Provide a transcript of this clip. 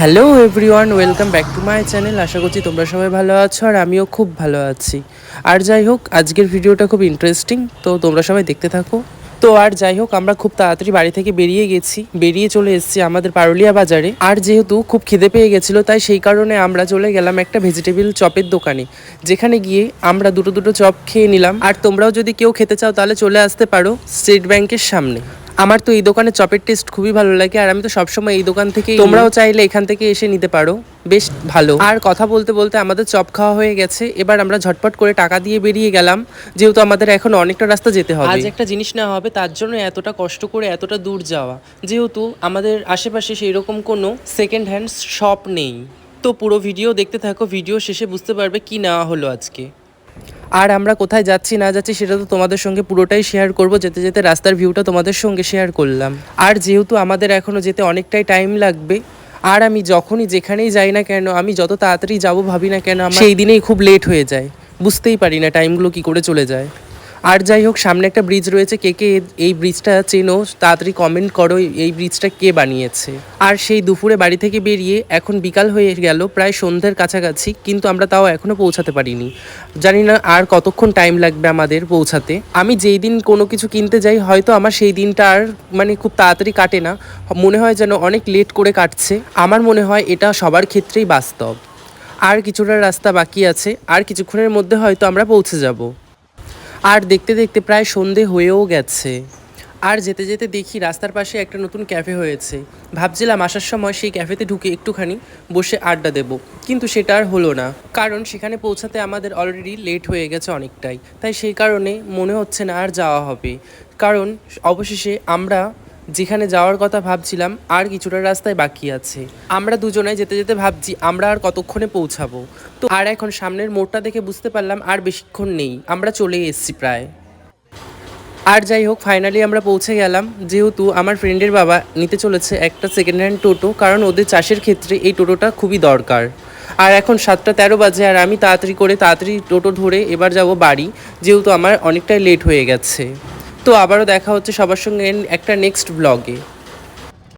Hello everyone, welcome back to my channel. আশা করছি তোমরা সবাই ভালো আছো আর আমিও খুব ভালো আছি। আর যাই হোক, আজকের ভিডিওটা খুব ইন্টারেস্টিং তো তোমরা সবাই দেখতে থাকো। তো আর যাই হোক, আমরা খুব তাড়াতাড়ি বাড়ি থেকে বেরিয়ে গেছি। বেরিয়ে চলে এসেছি আমাদের পারুলিয়া বাজারে। আর যেহেতু খুব খিদে পেয়ে গেছিল, তাই সেই কারণে আমরা চলে গেলাম একটা ভেজিটেবল চপের দোকানে, যেখানে গিয়ে আমরা দুটো দুটো চপ খেয়ে নিলাম। আর তোমরাও যদি কেউ খেতে চাও, তাহলে চলে আসতে পারো স্টেট ব্যাংকের সামনে। আমার তো এই দোকানে চপের টেস্ট খুবই ভালো লাগে আর আমি তো সবসময় এই দোকান থেকে তোমরাও চাইলে এখান থেকে এসে নিতে পারো বেশ ভালো। আর কথা বলতে বলতে আমাদের চপ খাওয়া হয়ে গেছে এবার আমরা ঝটপট করে টাকা দিয়ে বেরিয়ে গেলাম যেহেতু আমাদের এখন অনেকটা রাস্তা যেতে হবে। আজ একটা জিনিস নেওয়া হবে তার জন্য এতটা কষ্ট করে এতটা দূর যাওয়া। যেহেতু আমাদের আশেপাশে সেই রকম কোনো সেকেন্ড হ্যান্ড শপ নেই। তো পুরো ভিডিও দেখতে থাকো ভিডিও শেষে বুঝতে পারবে কি নেওয়া হলো আজকে। আর আমরা কোথায় যাচ্ছি, না যাচ্ছি সেটা তো তোমাদের সঙ্গে পুরোটাই শেয়ার করব। যেতে যেতে রাস্তার ভিউটা তোমাদের সঙ্গে শেয়ার করলাম। আর যেহেতু আমাদের এখনও যেতে অনেকটাই টাইম লাগবে, আর আমি যখনই যেখানেই যাই না কেন, আমি যত তাড়াতাড়ি যাব ভাবি না কেন, আমার সেই দিনেই খুব লেট হয়ে যায়। বুঝতেই পারি না টাইমগুলো কি করে চলে যায়। আর যাই হোক, সামনে একটা ব্রিজ রয়েছে। কে কে এই ব্রিজটা চেনো, তাড়াতাড়ি কমেন্ট করো, এই ব্রিজটা কে বানিয়েছে। আর সেই দুপুরে বাড়ি থেকে বেরিয়ে এখন বিকাল হয়ে গেল, প্রায় সন্ধ্যের কাছাকাছি, কিন্তু আমরা তাও এখনও পৌঁছাতে পারিনি। জানি না আর কতক্ষণ টাইম লাগবে আমাদের পৌঁছাতে। আমি যেই দিন কোনো কিছু কিনতে যাই, হয়তো আমার সেই দিনটা আর মানে খুব তাড়াতাড়ি কাটে না। মনে হয় যেন অনেক লেট করে কাটছে। আমার মনে হয় এটা সবার ক্ষেত্রেই বাস্তব। আর কিছুটা রাস্তা বাকি আছে, আর কিছুক্ষণের মধ্যে হয়তো আমরা পৌঁছে যাব। আর দেখতে দেখতে প্রায় সন্ধে হয়েও গেছে। আর যেতে যেতে দেখি রাস্তার পাশে একটা নতুন ক্যাফে হয়েছে। ভাবছিলাম আসার সময় সেই ক্যাফেতে ঢুকে একটুখানি বসে আড্ডা দেব, কিন্তু সেটা আর হলো না। কারণ সেখানে পৌঁছাতে আমাদের অলরেডি লেট হয়ে গেছে অনেকটাই। তাই সেই কারণে মনে হচ্ছে না আর যাওয়া হবে। কারণ অবশেষে আমরা যেখানে যাওয়ার কথা ভাবছিলাম, আর কিছুটা রাস্তায় বাকি আছে। আমরা দুজনে যেতে যেতে ভাবছি, আমরা আর কতক্ষণে পৌঁছাবো? তো আর এখন সামনের মোড়টা দেখে বুঝতে পারলাম, আর বেশিক্ষণ নেই। আমরা চলে এসেছি প্রায়। আর যাই হোক ফাইনালি আমরা পৌঁছে গেলাম। যেহেতু আমার ফ্রেন্ডের বাবা নিতে চলেছে একটা সেকেন্ড হ্যান্ড টোটো, কারণ ওদের চাষের ক্ষেত্রে এই টোটোটা খুবই দরকার। আর এখন সাতটা তেরো বাজে, আর আমি তাড়াতাড়ি করে তাড়াতাড়ি টোটো ধরে এবার যাব বাড়ি, যেহেতু আমার অনেকটাই লেট হয়ে গেছে। তো আবারও দেখা হচ্ছে সবার সঙ্গে একটা নেক্সট ব্লগে